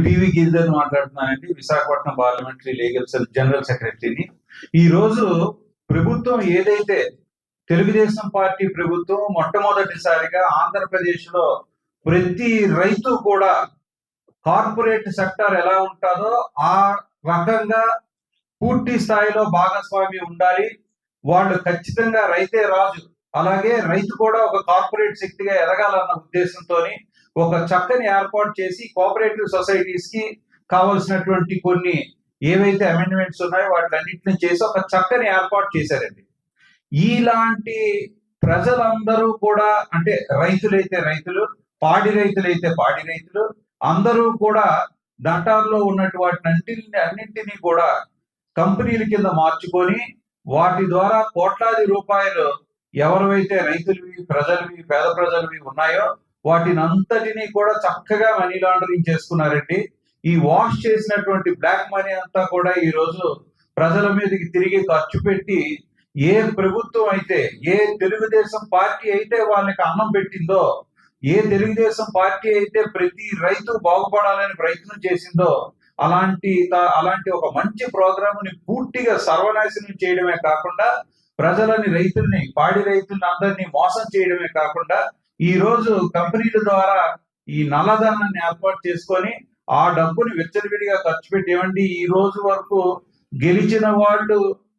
నేను పివి గిరిధర్ మాట్లాడుతున్నానండి Visakhapatnam parliamentary legal cell general సెక్రటరీని. ఈ రోజు ప్రభుత్వం ఏదైతే తెలుగుదేశం పార్టీ ప్రభుత్వం మొట్టమొదటిసారిగా ఆంధ్రప్రదేశ్లో ప్రతి రైతు కూడా కార్పొరేట్ సెక్టర్ ఎలా ఉంటుందో ఆ రకంగా పూర్తి స్థాయిలో భాగస్వామి ఉండాలి. వాళ్ళు ఖచ్చితంగా రైతే రాజు. అలాగే రైతు కూడా ఒక కార్పొరేట్ శక్తిగా ఎదగాలన్న ఉద్దేశంతో ఒక చక్కని ఏర్పాటు చేసి కోఆపరేటివ్ సొసైటీస్కి కావలసినటువంటి కొన్ని ఏవైతే అమెండ్మెంట్స్ ఉన్నాయో వాటిలన్నింటిని చేసి ఒక చక్కని ఏర్పాటు చేశారండి. ఇలాంటి ప్రజలందరూ కూడా అంటే రైతులైతే రైతులు పాడి రైతులైతే పాడి రైతులు అందరూ కూడా దంటార్లో ఉన్నటువంటి అన్నింటిని అన్నింటినీ కూడా కంపెనీల కింద మార్చుకొని వాటి ద్వారా కోట్లాది రూపాయలు ఎవరైతే రైతులవి ప్రజలవి పేద ప్రజలవి ఉన్నాయో వాటిని అంతటినీ కూడా చక్కగా మనీ లాండరింగ్ చేసుకున్నారండి. ఈ వాష్ చేసినటువంటి బ్లాక్ మనీ అంతా కూడా ఈ రోజు ప్రజల మీదకి తిరిగి ఖర్చు పెట్టి ఏ ప్రభుత్వం అయితే ఏ తెలుగుదేశం పార్టీ అయితే వాళ్ళకి అన్నం పెట్టిందో ఏ తెలుగుదేశం పార్టీ అయితే ప్రతి రైతు బాగుపడాలని ప్రయత్నం చేసిందో అలాంటి అలాంటి ఒక మంచి ప్రోగ్రామ్ని పూర్తిగా సర్వనాశనం చేయడమే కాకుండా ప్రజలని రైతుల్ని పాడి రైతుల్ని అందరినీ మోసం చేయడమే కాకుండా ఈ రోజు కంపెనీల ద్వారా ఈ నల్లధనాన్ని ఏర్పాటు చేసుకొని ఆ డబ్బుని విచ్చలవిడిగా ఖర్చు పెట్టేవండి ఈ రోజు వరకు గెలిచిన వాళ్ళు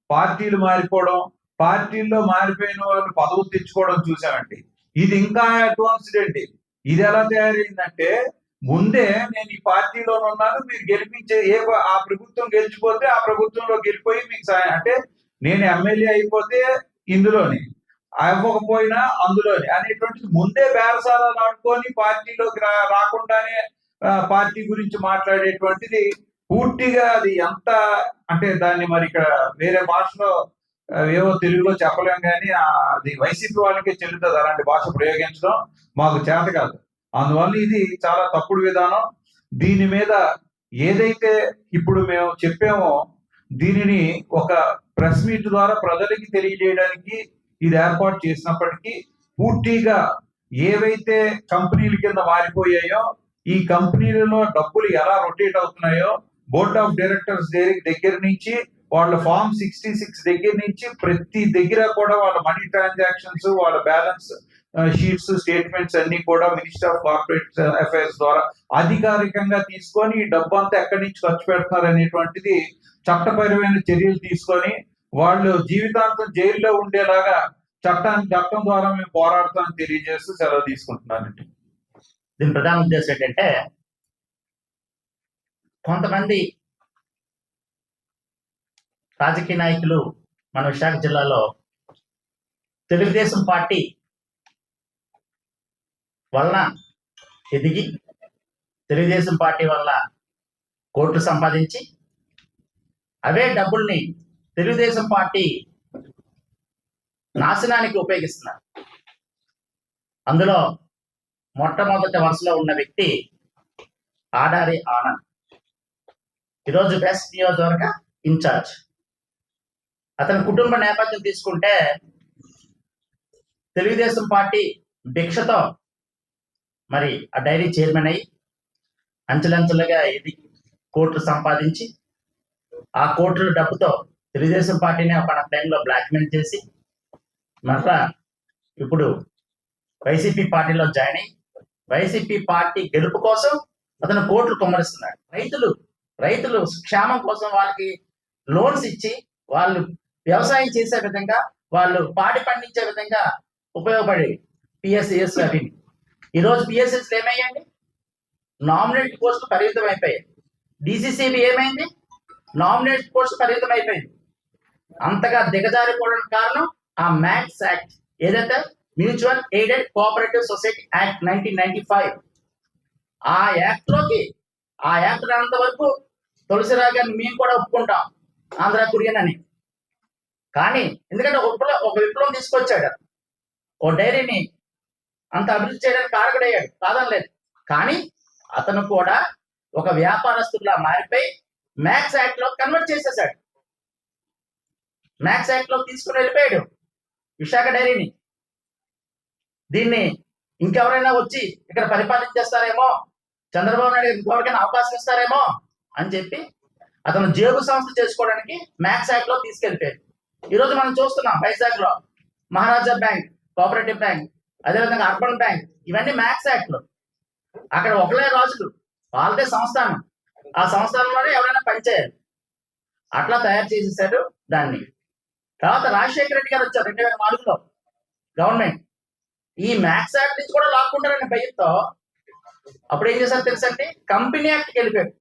పార్టీలు మారిపోవడం పార్టీల్లో మారిపోయిన వాళ్ళు పదవులు తెచ్చుకోవడం చూసామండి ఇది ఇంకా అడ్వాన్స్డ్ అండి. ఇది ఎలా తయారైందంటే ముందే నేను ఈ పార్టీలో ఉన్నాను మీరు గెలిపించే ఏ ఆ ప్రభుత్వం గెలిచిపోతే ఆ ప్రభుత్వంలో గెలిపోయి మీకు సాయం అంటే నేను ఎమ్మెల్యే అయిపోతే ఇందులోని. అవ్వకపోయినా అందులోనే. అనేటువంటిది ముందే బేరసారాలు ఆడుకొని పార్టీలోకి రా రాకుండానే పార్టీ గురించి మాట్లాడేటువంటిది పూర్తిగా అది ఎంత అంటే దాన్ని మరి ఇక్కడ వేరే భాషలో ఏవో తెలుగులో చెప్పలేం కానీ అది వైసీపీ వాళ్ళకే చెల్లుతుంది. అలాంటి భాష ప్రయోగించడం మాకు చేత కాదు. అందువల్ల ఇది చాలా తప్పుడు విధానం. దీని మీద ఏదైతే ఇప్పుడు మేము చెప్పామో దీనిని ఒక ప్రెస్ మీట్ ద్వారా ప్రజలకి తెలియజేయడానికి ఇది ఏర్పాటు చేసినప్పటికీ పూర్తిగా ఏవైతే కంపెనీల కింద మారిపోయాయో ఈ కంపెనీలలో డబ్బులు ఎలా రొటేట్ అవుతున్నాయో బోర్డ్ ఆఫ్ డైరెక్టర్స్ దగ్గర నుంచి వాళ్ళ ఫామ్ సిక్స్టీ సిక్స్ దగ్గర నుంచి ప్రతి దగ్గర కూడా వాళ్ళ మనీ ట్రాన్సాక్షన్స్ వాళ్ళ బ్యాలెన్స్ షీట్స్ స్టేట్మెంట్స్ అన్ని కూడా మినిస్టర్ ఆఫ్ కార్పొరేట్ అఫైర్స్ ద్వారా అధికారికంగా తీసుకొని ఈ డబ్బు అంతా ఎక్కడి నుంచి ఖర్చు పెడుతున్నారు అనేటువంటిది చట్టపరమైన చర్యలు తీసుకొని వాళ్ళు జీవితాంతం జైల్లో ఉండేలాగా చట్టాన్ని చట్టం ద్వారా మేము పోరాడతామని తెలియజేస్తూ సెలవు తీసుకుంటున్నానండి దీని ప్రధాన ఉద్దేశం ఏంటంటే కొంతమంది రాజకీయ నాయకులు మన విశాఖ జిల్లాలో తెలుగుదేశం పార్టీ వలన ఎదిగి తెలుగుదేశం పార్టీ వల్ల కోట్లు సంపాదించి అవే డబ్బుల్ని తెలుగుదేశం పార్టీ నాశనానికి ఉపయోగిస్తున్నారు. అందులో మొట్టమొదటి వరుసలో ఉన్న వ్యక్తి ఆడారి ఆనంద్. ఈరోజు వెస్ట్ నియోజకవర్గ ఇన్ఛార్జ్. అతని కుటుంబ నేపథ్యం తీసుకుంటే తెలుగుదేశం పార్టీ భిక్షతో మరి ఆ డైరీ చైర్మన్ అయ్యి అంచెలంచెలుగా ఎదిగి కోట్లు సంపాదించి ఆ కోట్ల డబ్బుతో తెలుగుదేశం పార్టీని ఒక టైంలో బ్లాక్మెయిల్ చేసి మరలా ఇప్పుడు వైసీపీ పార్టీలో జాయిన్ అయ్యి వైసీపీ పార్టీ గెలుపు కోసం అతను కోట్లు కుమ్మరిస్తున్నాడు. రైతులు రైతులు క్షేమం కోసం వాళ్ళకి లోన్స్ ఇచ్చి వాళ్ళు వ్యవసాయం చేసే విధంగా వాళ్ళు పాడి పండించే విధంగా ఉపయోగపడే పిఎస్సిఎస్ అవి. ఈరోజు పిఎస్ఎస్ ఏమయ్యండి నామినేట్ పోస్టులు పరిమితం అయిపోయాయి డిసిసిబి ఏమైంది? నామినేట్ పోస్ట్ పరిమితం అయిపోయింది అంతగా దిగజారిపోవడానికి కారణం ఆ మ్యాక్స్ యాక్ట్ ఏదైతే mutual aided cooperative society act nineteen ninety five ఆ యాక్ట్లోకి ఆ యాక్ట్ రానంత వరకు తులసిరావు గారిని మేము కూడా ఒప్పుకుంటాం. ఆంధ్ర కురియన్ అని కానీ ఎందుకంటే ఒక విప్లవం ఒక విప్లవం తీసుకొచ్చాడు. ఓ డైరీని అంత అభివృద్ధి చేయడానికి కారకుడయ్యాడు. కాదనలేదు. కానీ అతను కూడా ఒక వ్యాపారస్తుడిలా మారిపోయి మ్యాక్స్ యాక్ట్లో కన్వర్ట్ చేసేసాడు మ్యాక్స్ యాక్ట్లో తీసుకుని వెళ్ళిపోయాడు విశాఖ డైరీని. దీన్ని ఇంకెవరైనా వచ్చి ఇక్కడ పరిపాలించేస్తారేమో చంద్రబాబు నాయుడు గారికి ఇంకెవరికైనా అవకాశం ఇస్తారేమో అని చెప్పి అతను జేబు సంస్థ చేసుకోవడానికి మ్యాక్స్ యాక్ట్లో తీసుకెళ్ళిపోయాడు. ఈ రోజు మనం చూస్తున్నాం వైజాగ్లో మహారాజా బ్యాంక్ కోఆపరేటివ్ బ్యాంక్ అదేవిధంగా అర్బన్ బ్యాంక్ ఇవన్నీ మ్యాక్స్ యాక్ట్లో. అక్కడ ఒకలే రాజులు వాళ్ళదే సంస్థానం. ఆ సంస్థానంలోనే ఎవరైనా పనిచేయాలి. అట్లా తయారు చేసేసాడు దాన్ని. తర్వాత రాజశేఖర రెడ్డి గారు వచ్చారు రెండు వేల నాలుగులో. గవర్నమెంట్ ఈ మ్యాక్స్ యాక్ట్ నుంచి కూడా లాక్కుంటారని భయంతో అప్పుడు ఏం చేశారు తెలుసండి కంపెనీ యాక్ట్కి వెళ్ళిపోయాడు.